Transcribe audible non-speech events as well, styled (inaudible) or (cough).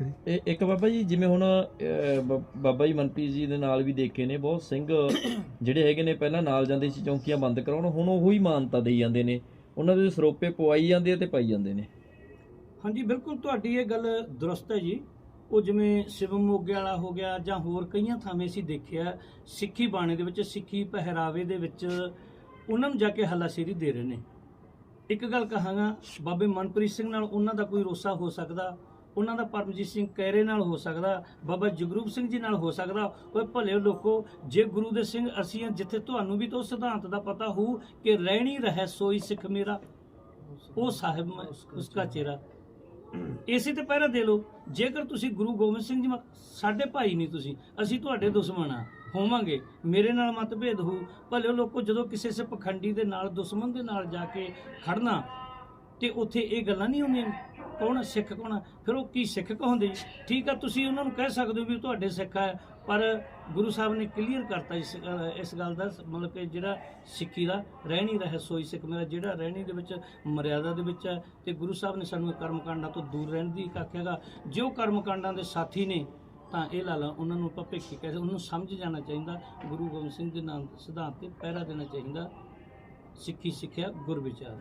ਠੀਕ ਹੈ ਜੀ। ਇਹ ਇੱਕ ਬਾਬਾ ਜੀ ਜਿਵੇਂ ਹੁਣ ਅਹ, ਬ- ਬਾਬਾ ਜੀ ਮਨਪ੍ਰੀਤ ਜੀ ਦੇ ਨਾਲ ਵੀ ਦੇਖੇ ਨੇ ਬਹੁਤ ਸਿੰਘ (coughs) ਜਿਹੜੇ ਹੈਗੇ ਨੇ ਪਹਿਲਾਂ ਨਾਲ ਜਾਂਦੇ ਸੀ ਚੌਂਕੀਆਂ ਬੰਦ ਕਰਾਉਣ ਹੁਣ ਉਹੀ ਮਾਨਤਾ ਦੇਈ ਜਾਂਦੇ ਨੇ। ਉਹਨਾਂ ਦੇ ਸਰੋਪੇ ਪਵਾਈ ਜਾਂਦੇ ਆ ਤੇ ਪਾਈ ਜਾਂਦੇ ਨੇ। ਹਾਂਜੀ ਬਿਲਕੁਲ ਤੁਹਾਡੀ ਇਹ ਗੱਲ ਦਰੁਸਤ ਹੈ ਜੀ। ਉਹ ਜਿਵੇਂ ਸ਼ਿਵਮ ਮੋਗੇ ਵਾਲਾ ਹੋ ਗਿਆ ਜਾਂ ਹੋਰ ਕਈਆਂ ਥਾਵੇਂ ਅਸੀਂ ਦੇਖਿਆ ਸਿੱਖੀ ਬਾਣੇ ਦੇ ਵਿੱਚ ਸਿੱਖੀ ਪਹਿਰਾਵੇ ਦੇ ਵਿੱਚ ਉਹਨਾਂ ਨੂੰ ਜਾ ਕੇ ਹੱਲਾਸ਼ੇਰੀ ਦੇ ਰਹੇ ਨੇ। ਇੱਕ ਗੱਲ ਕਹਾਂਗਾ ਬਾਬੇ ਮਨਪ੍ਰੀਤ ਸਿੰਘ ਨਾਲ ਉਹਨਾਂ ਦਾ ਕੋਈ ਰੋਸਾ ਹੋ ਸਕਦਾ? ਉਹਨਾਂ ਦਾ ਪਰਮਜੀਤ ਸਿੰਘ ਕੈਰੇ ਨਾਲ ਹੋ ਸਕਦਾ ਬਾਬਾ ਜਗਰੂਪ ਸਿੰਘ ਜੀ ਨਾਲ ਹੋ ਸਕਦਾ। ਓਏ ਭਲੇ ਲੋਕੋ ਜੇ ਗੁਰੂ ਦੇ ਸਿੰਘ ਅਸੀਂ ਹਾਂ, ਜਿੱਥੇ ਤੁਹਾਨੂੰ ਵੀ ਤਾਂ ਉਹ ਸਿਧਾਂਤ ਦਾ ਪਤਾ ਹੋਊ ਕਿ ਰਹਿਣੀ ਰਹਿ ਸੋਈ ਸਿੱਖ ਮੇਰਾ ਉਹ ਸਾਹਿਬ ਮੈਂ ਉਸਕਾ ਚਿਹਰਾ। ਇਸੇ ਤੇ ਪਹਿਰਾ ਦੇ ਲਓ। ਜੇਕਰ ਤੁਸੀਂ ਗੁਰੂ ਗੋਬਿੰਦ ਸਿੰਘ ਜੀ ਸਾਡੇ ਭਾਈ ਨਹੀਂ ਤੁਸੀਂ ਅਸੀਂ ਤੁਹਾਡੇ ਦੁਸ਼ਮਣ ਆ ਹੋਵਾਂਗੇ। ਮੇਰੇ ਨਾਲ ਮਤਭੇਦ ਹੋ। ਭਲੇ ਉਹ ਲੋਕੋ ਜਦੋਂ ਕਿਸੇ ਸੇ ਪਖੰਡੀ ਦੇ ਨਾਲ ਦੁਸ਼ਮਣ ਦੇ ਨਾਲ ਜਾ ਕੇ ਖੜਨਾ ਤੇ ਉੱਥੇ ਇਹ ਗੱਲਾਂ ਨਹੀਂ ਹੁੰਦੀਆਂ ਕੌਣ ਸਿੱਖ ਕੌਣ ਫਿਰ ਉਹ ਕੀ ਸਿੱਖ ਕਹਾਉਂਦੇ ਜੀ? ਠੀਕ ਆ, ਤੁਸੀਂ ਉਹਨਾਂ ਨੂੰ ਕਹਿ ਸਕਦੇ ਹੋ ਵੀ ਤੁਹਾਡੇ ਸਿੱਖ ਆ, ਪਰ ਗੁਰੂ ਸਾਹਿਬ ਨੇ ਕਲੀਅਰ ਕਰਤਾ ਇਸ ਇਸ ਗੱਲ ਦਾ, ਮਤਲਬ ਕਿ ਜਿਹੜਾ ਸਿੱਖੀ ਦਾ ਰਹਿਣੀ ਰਹਿ ਸੋਈ ਸਿੱਖ ਮੇਰਾ, ਜਿਹੜਾ ਰਹਿਣੀ ਦੇ ਵਿੱਚ ਮਰਿਆਦਾ ਦੇ ਵਿੱਚ ਹੈ ਤੇ ਗੁਰੂ ਸਾਹਿਬ ਨੇ ਸਾਨੂੰ ਕਰਮਕਾਂਡਾਂ ਤੋਂ ਦੂਰ ਰਹਿਣ ਦੀ ਆਖਿਆਗਾ ਜੋ ਕਰਮਕਾਂਡਾਂ ਦੇ ਸਾਥੀ ਨੇ, ਤਾਂ ਇਹ ਲਾਲਾ ਉਹਨਾਂ ਨੂੰ ਆਪਾਂ ਭੇਖੀ ਕਹਿੰਦੇ ਉਹਨੂੰ ਸਮਝ ਜਾਣਾ ਚਾਹੀਦਾ, ਗੁਰੂ ਗੋਬਿੰਦ ਸਿੰਘ ਦੇ ਨਾਮ ਸਿਧਾਂਤ ਤੇ ਪਹਿਰਾ ਦੇਣਾ ਚਾਹੀਦਾ, ਸਿੱਖੀ ਸਿੱਖਿਆ ਗੁਰ ਵਿਚਾਰ।